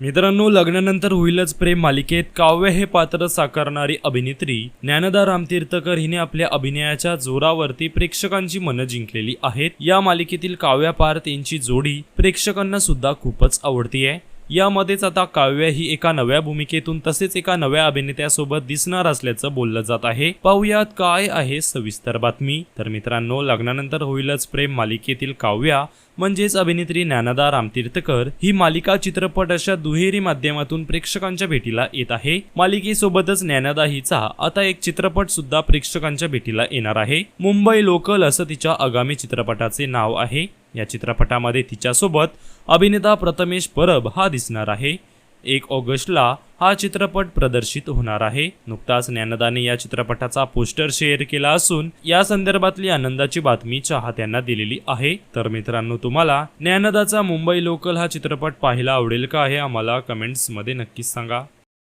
मित्रांनो लग्नानंतर होईलच प्रेम मालिकेत. काव्य हे पात्र साकारणारी अभिनेत्री ज्ञानदा रामतीर्थकर हिने आपल्या अभिनयाच्या जोरावरती प्रेक्षकांची मनं जिंकलेली आहेत. या मालिकेतील काव्या पार्थ यांची जोडी प्रेक्षकांना सुद्धा खूपच आवडतीये. यामध्येच आता काव्य ही एका नव्या भूमिकेतून तसेच एका नव्या अभिनेत्यासोबत दिसणार असल्याचं बोललं जात आहे. पाहुयात काय आहे सविस्तर बातमी. तर मित्रांनो लग्नानंतर होईलच प्रेम मालिकेतील काव्या म्हणजेच अभिनेत्री ज्ञानदा रामतीर्थकर. ही मालिका चित्रपट अशा दुहेरी माध्यमातून प्रेक्षकांच्या भेटीला येत आहे. मालिकेसोबतच ज्ञानदा हिचा आता एक चित्रपट सुद्धा प्रेक्षकांच्या भेटीला येणार आहे. मुंबई लोकल असं तिच्या आगामी चित्रपटाचे नाव आहे. या चित्रपटामध्ये तिच्यासोबत अभिनेता प्रथमेश परब हा दिसणार आहे. एक ऑगस्टला हा चित्रपट प्रदर्शित होणार आहे. नुकताच ज्ञानदाने या चित्रपटाचा पोस्टर शेअर केला असून या संदर्भातली आनंदाची बातमी चाहत्यांना दिलेली आहे. तर मित्रांनो तुम्हाला ज्ञानदाचा मुंबई लोकल हा चित्रपट पाहायला आवडेल का हे आम्हाला कमेंट्समध्ये नक्कीच सांगा.